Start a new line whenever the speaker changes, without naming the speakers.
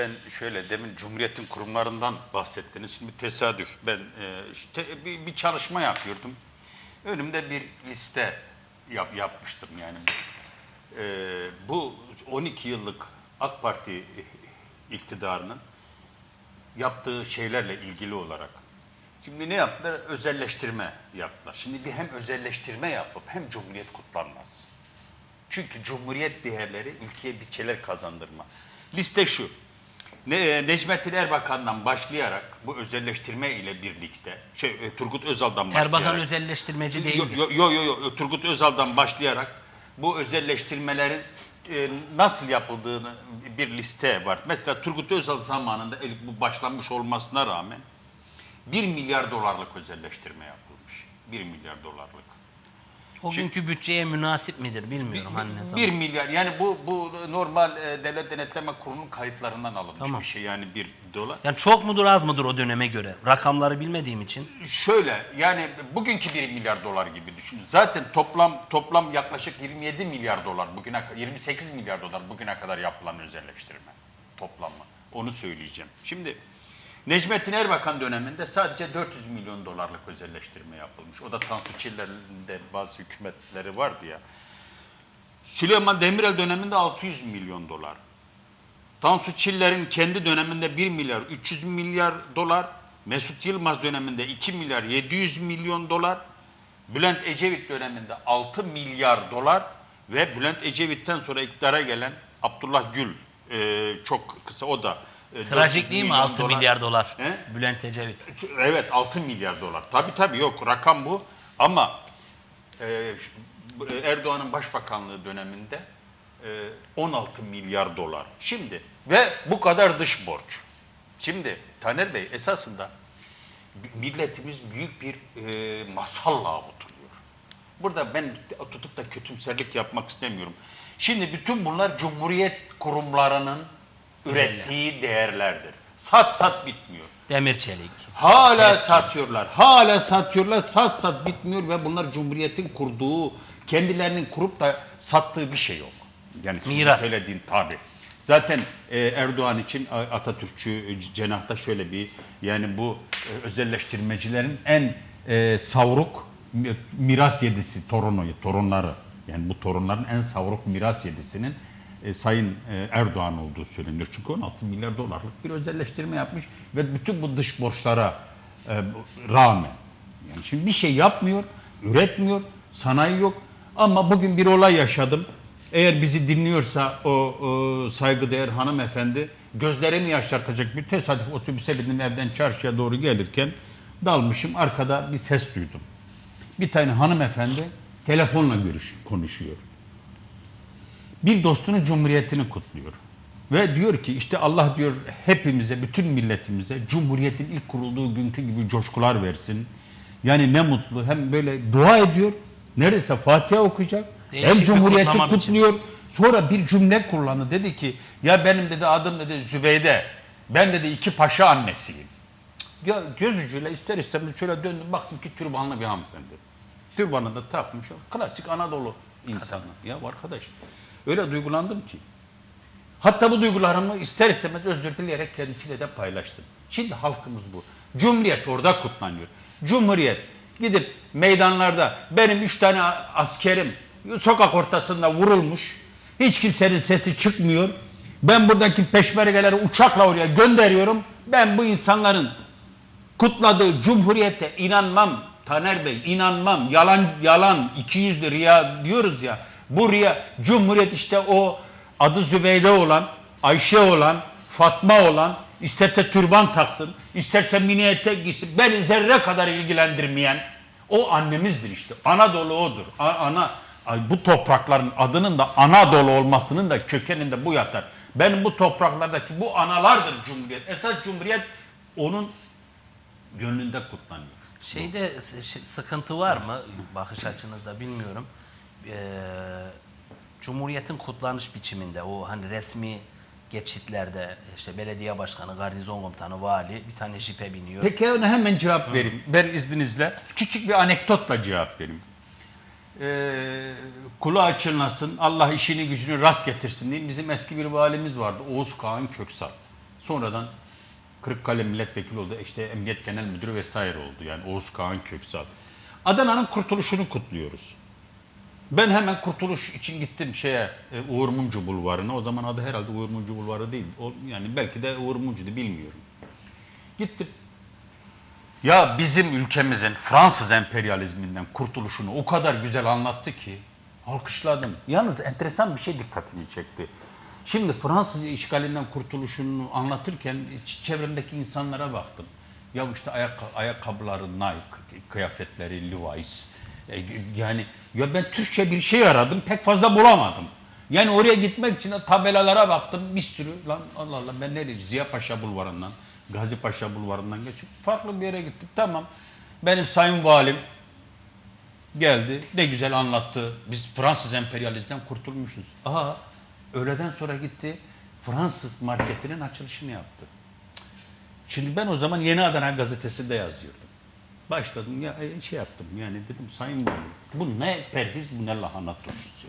ben şöyle demin Cumhuriyet'in kurumlarından bahsettiniz. Şimdi tesadüf ben e, işte bir, bir çalışma yapıyordum. Önümde bir liste yap, yapmıştım yani. E, bu 12 yıllık AK Parti iktidarının yaptığı şeylerle ilgili olarak. Şimdi ne yaptılar? Özelleştirme yaptılar. Şimdi bir hem özelleştirme yapıp hem Cumhuriyet kutlanmaz. Çünkü Cumhuriyet değerleri ülkeye bir şeyler kazandırma. Liste şu. Ne, e, Necmettin Erbakan'dan başlayarak bu özelleştirme ile birlikte şey e, Turgut Özal'dan başlayarak
Erbakan özelleştirmeci değildir.
Yok yok yok yo, Turgut Özal'dan başlayarak bu özelleştirmelerin e, nasıl yapıldığını bir liste var. Mesela Turgut Özal zamanında bu başlanmış olmasına rağmen 1 milyar dolarlık özelleştirme yapılmış. 1 milyar dolarlık.
O günkü bütçeye münasip midir bilmiyorum hani ne zaman.
1 milyar yani bu bu normal e, devlet denetleme kurulunun kayıtlarından alınmış
Tamam.
bir şey yani 1 dolar.
Yani çok mudur az mıdır o döneme göre? Rakamları bilmediğim için.
Şöyle yani bugünkü 1 milyar dolar gibi düşünün. Zaten toplam toplam yaklaşık 27 milyar dolar bugüne 28 milyar dolar bugüne kadar yapılan özelleştirme toplamı. Onu söyleyeceğim. Şimdi Necmettin Erbakan döneminde sadece 400 milyon dolarlık özelleştirme yapılmış. O da Tansu Çiller'in de bazı hükümetleri vardı ya. Süleyman Demirel döneminde 600 milyon dolar. Tansu Çiller'in kendi döneminde 1 milyar 300 milyar dolar, Mesut Yılmaz döneminde 2 milyar 700 milyon dolar, Bülent Ecevit döneminde 6 milyar dolar ve Bülent Ecevit'ten sonra iktidara gelen Abdullah Gül e, çok kısa o da 400
Trajik değil mi
milyon
6 milyar dolar?
He?
Bülent Ecevit.
Evet 6 milyar dolar. Tabii tabii yok rakam bu ama e, Erdoğan'ın başbakanlığı döneminde e, 16 milyar dolar. Şimdi ve bu kadar dış borç. Şimdi Taner Bey esasında milletimiz büyük bir e, masalla avutuluyor. Burada ben tutup da kötümserlik yapmak istemiyorum. Şimdi bütün bunlar Cumhuriyet kurumlarının ürettiği değerlerdir. Sat sat bitmiyor.
Demir çelik.
Hala satıyorlar. Hala satıyorlar. Sat sat bitmiyor ve bunlar Cumhuriyet'in kurduğu, kendilerinin kurup da sattığı bir şey yok. Yani
Miras.
söylediğin tabi. Zaten e, Erdoğan için Atatürkçü e, cenahta şöyle bir yani bu e, özelleştirmecilerin en e, savruk mi- miras yedisi torunu, torunları. Yani bu torunların en savruk miras yedisinin e, Sayın e, Erdoğan olduğu söyleniyor. Çünkü 16 milyar dolarlık bir özelleştirme yapmış ve bütün bu dış borçlara e, rağmen yani şimdi bir şey yapmıyor, üretmiyor, sanayi yok ama bugün bir olay yaşadım. Eğer bizi dinliyorsa o, o saygıdeğer hanımefendi gözlerimi yaşartacak bir tesadüf otobüse bindim evden çarşıya doğru gelirken dalmışım arkada bir ses duydum. Bir tane hanımefendi telefonla görüş, konuşuyor bir dostunun cumhuriyetini kutluyor. Ve diyor ki işte Allah diyor hepimize, bütün milletimize Cumhuriyetin ilk kurulduğu günkü gibi coşkular versin. Yani ne mutlu hem böyle dua ediyor. Neredeyse Fatiha okuyacak.
Değişik
hem Cumhuriyeti kutluyor. Sonra bir cümle kullandı. Dedi ki ya benim dedi adım dedi Zübeyde. Ben dedi iki paşa annesiyim. Ya göz ucuyla ister istemez şöyle döndüm baktım ki türbanlı bir hanımefendi. Türbanı da takmış. Klasik Anadolu insanı. Ya arkadaş öyle duygulandım ki. Hatta bu duygularımı ister istemez özür dileyerek kendisiyle de paylaştım. Şimdi halkımız bu. Cumhuriyet orada kutlanıyor. Cumhuriyet gidip meydanlarda benim üç tane askerim sokak ortasında vurulmuş. Hiç kimsenin sesi çıkmıyor. Ben buradaki peşmergeleri uçakla oraya gönderiyorum. Ben bu insanların kutladığı cumhuriyete inanmam Taner Bey inanmam yalan yalan iki yüzlü riya diyoruz ya bu riya cumhuriyet işte o adı Zübeyde olan Ayşe olan Fatma olan isterse türban taksın isterse mini etek giysin beni zerre kadar ilgilendirmeyen o annemizdir işte Anadolu odur A- ana ay bu toprakların adının da Anadolu olmasının da kökeninde bu yatar. Benim bu topraklardaki bu analardır Cumhuriyet. Esas Cumhuriyet onun gönlünde kutlanıyor.
Şeyde şey- sıkıntı var mı bakış açınızda bilmiyorum. Ee, Cumhuriyet'in kutlanış biçiminde o hani resmi geçitlerde işte belediye başkanı, garnizon komutanı, vali bir tane jipe biniyor.
Peki ona hemen cevap vereyim. Ben izninizle küçük bir anekdotla cevap vereyim. Ee, kulağı açılmasın, Allah işini gücünü rast getirsin diye bizim eski bir valimiz vardı. Oğuz Kağan Köksal. Sonradan Kırıkkale milletvekili oldu. İşte Emniyet Genel Müdürü vesaire oldu. Yani Oğuz Kağan Köksal. Adana'nın kurtuluşunu kutluyoruz. Ben hemen kurtuluş için gittim şeye e, Uğur Mumcu Bulvarı'na. O zaman adı herhalde Uğur Mumcu Bulvarı değil. O, yani belki de Uğur Mumcu'du bilmiyorum. Gittim. Ya bizim ülkemizin Fransız emperyalizminden kurtuluşunu o kadar güzel anlattı ki alkışladım. Yalnız enteresan bir şey dikkatimi çekti. Şimdi Fransız işgalinden kurtuluşunu anlatırken ç- çevremdeki insanlara baktım. Ya işte ayak, ayakkabıları Nike, kıyafetleri Levi's. E, Yani ya ben Türkçe bir şey aradım pek fazla bulamadım. Yani oraya gitmek için de tabelalara baktım bir sürü lan Allah Allah ben nereye Ziya Paşa Bulvarı'ndan Gazi Paşa Bulvarı'ndan geçip farklı bir yere gittik tamam. Benim sayın valim geldi ne güzel anlattı. Biz Fransız emperyalizmden kurtulmuşuz. Aha öğleden sonra gitti Fransız marketinin açılışını yaptı. Şimdi ben o zaman Yeni Adana gazetesinde yazıyordum. Başladım ya e, şey yaptım yani dedim sayın valim bu ne perhiz bu ne lahana turşusu.